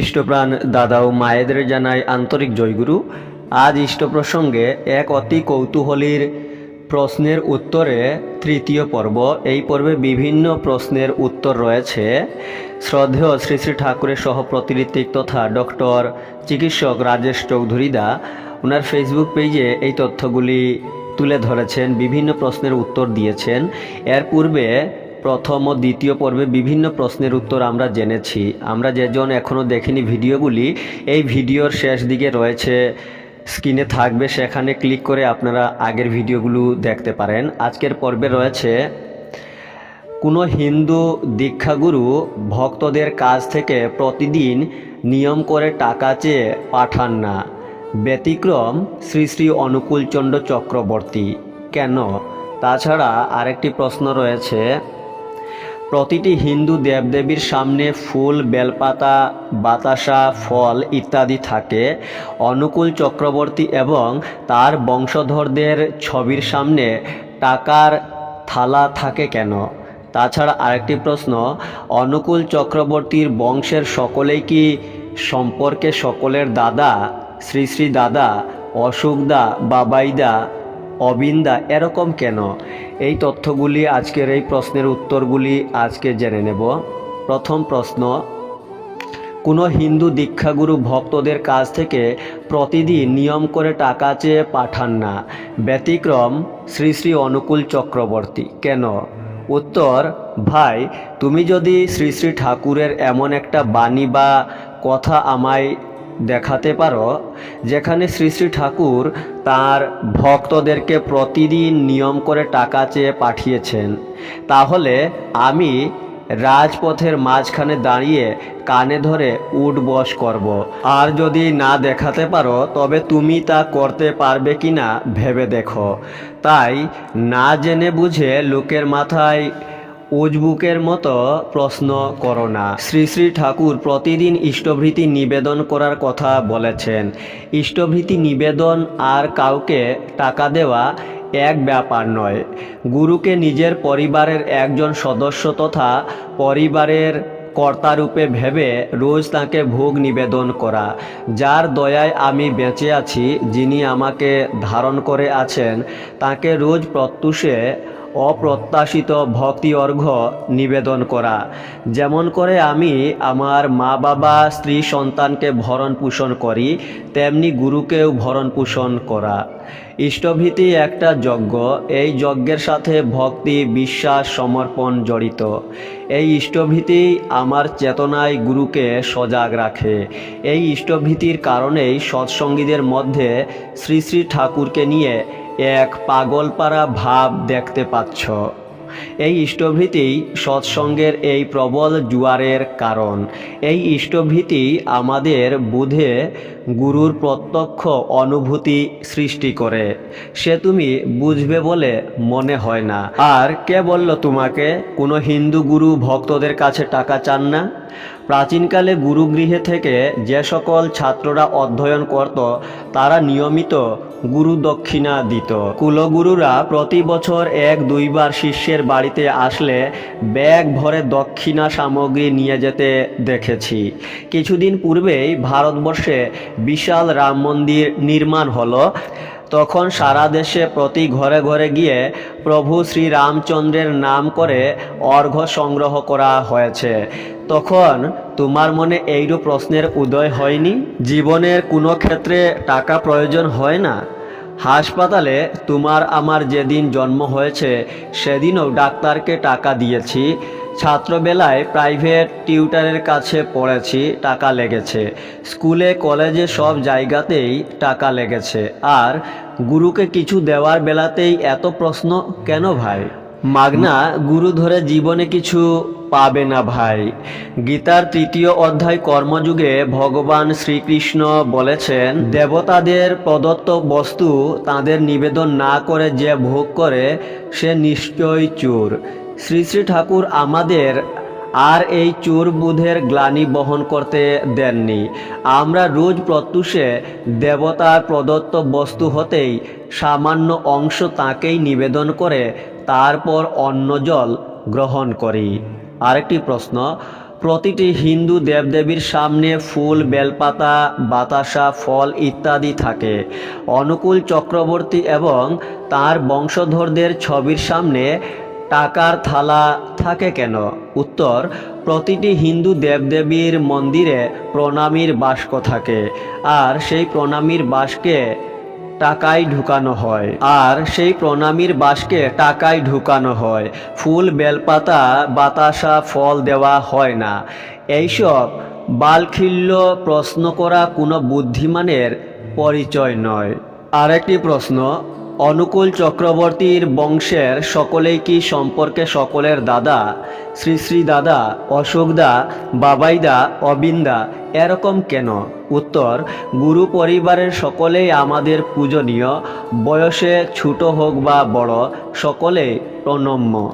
ইষ্টপ্রাণ দাদা ও মায়েদের জানাই আন্তরিক জয়গুরু। আজ ইষ্ট প্রসঙ্গে এক অতি কৌতূহলীর প্রশ্নের উত্তরে তৃতীয় পর্ব। এই পর্বে বিভিন্ন প্রশ্নের উত্তর রয়েছে। শ্রদ্ধেয় শ্রী শ্রী ঠাকুরের সহ প্রতিনিধিক তথা ডক্টর চিকিৎসক রাজেশ চৌধুরীদা ওনার ফেসবুক পেজে এই তথ্যগুলি তুলে ধরেছেন, বিভিন্ন প্রশ্নের উত্তর দিয়েছেন। এর পূর্বে প্রথম ও দ্বিতীয় পর্বে বিভিন্ন প্রশ্নের উত্তর আমরা জেনেছি। আমরা যেজন এখনও দেখিনি ভিডিওগুলি, এই ভিডিওর শেষ দিকে রয়েছে, স্ক্রিনে থাকবে, সেখানে ক্লিক করে আপনারা আগের ভিডিওগুলো দেখতে পারেন। আজকের পর্বে রয়েছে, কোনো হিন্দু দীক্ষাগুরু ভক্তদের কাছ থেকে প্রতিদিন নিয়ম করে টাকা চেয়ে পাঠান না। ব্যতিক্রম শ্রী শ্রী অনুকূলচন্দ্র চক্রবর্তী। কেন? তাছাড়া আরেকটি প্রশ্ন রয়েছে প্রতিটি হিন্দু দেবদেবীর সামনে ফুল, বেলপাতা, বাতাসা, ফল ইত্যাদি থাকে। অনুকূল চক্রবর্তী এবং তার বংশধরদের ছবির সামনে টাকার থালা থাকে কেন? তাছাড়া আরেকটি প্রশ্ন, অনুকূল চক্রবর্তীর বংশের সকলেই কি সম্পর্কে সকলের দাদা? শ্রী শ্রী দাদা অশোকদা বাবাইদা অবিন্দা, এরকম কেন? এই তথ্যগুলি, আজকের এই প্রশ্নের উত্তরগুলি আজকে জেনে নেব। প্রথম প্রশ্ন, কোনো হিন্দু দীক্ষাগুরু ভক্তদের কাছ থেকে প্রতিদিন নিয়ম করে টাকা চেয়ে পাঠান না। ব্যতিক্রম, শ্রী শ্রী অনুকূল চক্রবর্তী। কেন? উত্তর, ভাই, তুমি যদি শ্রী শ্রী ঠাকুরের এমন একটা বাণী বা কথা আমায় দেখাতে পারো, যেখানে শ্রী শ্রী ঠাকুর তার ভক্তদেরকে প্রতিদিন নিয়ম করে টাকা চেয়ে পাঠিয়েছেন তাহলে আমি রাজপথের মাঝখানে দাঁড়িয়ে কানে ধরে উঠ বস করব। আর যদি না দেখাতে পারো, তবে তুমি তা করতে পারবে কি না ভেবে দেখো তাই না জেনে বুঝে লোকের মাথায় উজবুকের মতো প্রশ্ন করো না। শ্রী শ্রী ঠাকুর প্রতিদিন ইষ্টভৃতি নিবেদন করার কথা বলেছেন। ইষ্টভৃতি নিবেদন আর কাউকে টাকা দেওয়া এক ব্যাপার নয়। গুরুকে নিজের পরিবারের একজন সদস্য তথা পরিবারের কর্তারূপে ভেবে রোজ তাকে ভোগ নিবেদন করা। যার দয়ায় আমি বেঁচে আছি, যিনি আমাকে ধারণ করে আছেন, তাকে রোজ প্রত্যুষে অপ্রত্যাশিত ভক্তি অর্ঘ্য নিবেদন করা। যেমন করে আমি আমার মা বাবা, স্ত্রী সন্তানকে ভরণ পোষণ করি, তেমনি গুরুকেও ভরণ পোষণ করা। ইষ্টভীতি একটা যজ্ঞ, এই যজ্ঞের সাথে ভক্তি, বিশ্বাস, সমর্পণ জড়িত। এই ইষ্টভীতি আমার চেতনায় গুরুকে সজাগ রাখে। এই ইষ্টভীতির কারণেই সৎসঙ্গীদের মধ্যে শ্রী শ্রী ঠাকুরকে নিয়ে এক পাগলপাড়া ভাব দেখতে পাচ্ছ। এই ইষ্টভীতি সৎসঙ্গের এই প্রবল জুয়ারের কারণ। এই ইষ্টভীতি আমাদের বুধে গুরুর প্রত্যক্ষ অনুভূতি সৃষ্টি করে। সে তুমি বুঝবে বলে মনে হয় না। আর কে বলল তোমাকে? কোনো হিন্দু গুরু ভক্তদের কাছে টাকা চান না? প্রাচীনকালে গুরুগৃহে থেকে যে সকল ছাত্ররা অধ্যয়ন করত, তারা নিয়মিত গুরু দক্ষিণা দিত। কুলগুরুরা প্রতি বছর এক দুইবার শিষ্যের বাড়িতে আসলে ব্যাগ ভরে দক্ষিণা সামগ্রী নিয়ে যেতে দেখেছি। কিছুদিন পূর্বেই ভারতবর্ষে বিশাল রাম মন্দির নির্মাণ হলো। তখন সারা দেশে প্রতি ঘরে ঘরে গিয়ে প্রভু শ্রী রামচন্দ্রের নাম করে অর্ঘ্য সংগ্রহ করা হয়েছে। তখন তোমার মনে এইরূপ প্রশ্নের উদয় হয়নি? জীবনের কোনো ক্ষেত্রে টাকা প্রয়োজন হয় না? হাসপাতালে তোমার আমার যেদিন জন্ম হয়েছে, সেদিনও ডাক্তারকে টাকা দিয়েছি। ছাত্রবেলায় প্রাইভেট টিউটারের কাছে পড়েছি, টাকা লেগেছে। স্কুলে, কলেজে সব জায়গাতেই টাকা লেগেছে। আর গুরুকে কিছু দেওয়ার বেলাতেই এত প্রশ্ন কেন ভাই? মাগনা, গুরু ধরে জীবনে কিছু পাবে না ভাই। গীতার তৃতীয় অধ্যায় কর্মযুগে ভগবান শ্রীকৃষ্ণ বলেছেন, দেবতাদের প্রদত্ত বস্তু তাদের নিবেদন না করে যে ভোগ করে, সে নিশ্চয় চোর। শ্রী শ্রী ঠাকুর আমাদের আর এই চোর বুধের গ্লানি বহন করতে দেননি। আমরা রোজ প্রত্যুষে দেবতার প্রদত্ত বস্তু হতেই সামান্য অংশ তাকেই নিবেদন করে তারপর অন্ন জল গ্রহণ করি। আরেকটি প্রশ্ন, প্রতিটি হিন্দু দেবদেবীর সামনে ফুল, বেলপাতা, বাতাসা, ফল ইত্যাদি থাকে। অনুকূল চক্রবর্তী এবং তার বংশধরদের ছবির সামনে টাকার থালা থাকে কেন? উত্তর, প্রতিটি হিন্দু দেবদেবীর মন্দিরে প্রণামীর বাস্ক থাকে, আর সেই প্রণামীর বাসকে টাকায় ঢুকানো হয়, আর সেই প্রণামীর বাসকে টাকায় ঢুকানো হয়। ফুল, বেলপাতা, বাতাসা, ফল দেওয়া হয় না। এইসব বালখিল্য প্রশ্ন করা কোনো বুদ্ধিমানের পরিচয় নয়। আরেকটি প্রশ্ন অনুকূল চক্রবর্তীর বংশের সকলেই কি সম্পর্কে সকলের দাদা? শ্রী শ্রী দাদা, অশোকদা, বাবাইদা, অবিন্দা, এরকম কেন? উত্তর, গুরু পরিবারের সকলেই আমাদের পূজনীয়, বয়সে ছোট হোক বা বড়, সকলেই প্রণম্য।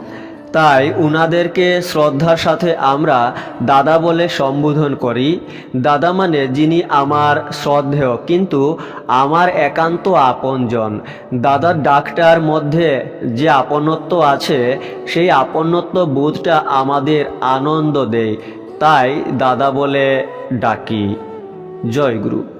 তাই উনাদেরকে শ্রদ্ধার সাথে আমরা দাদা বলে সম্বোধন করি। দাদা মানে যিনি আমার শ্রদ্ধেয়, কিন্তু আমার একান্ত আপনজন। দাদার ডাকটার মধ্যে যে আপনত্ব আছে, সেই আপনত্ব বোধটা আমাদের আনন্দ দেয়। তাই দাদা বলে ডাকি। জয় গুরু।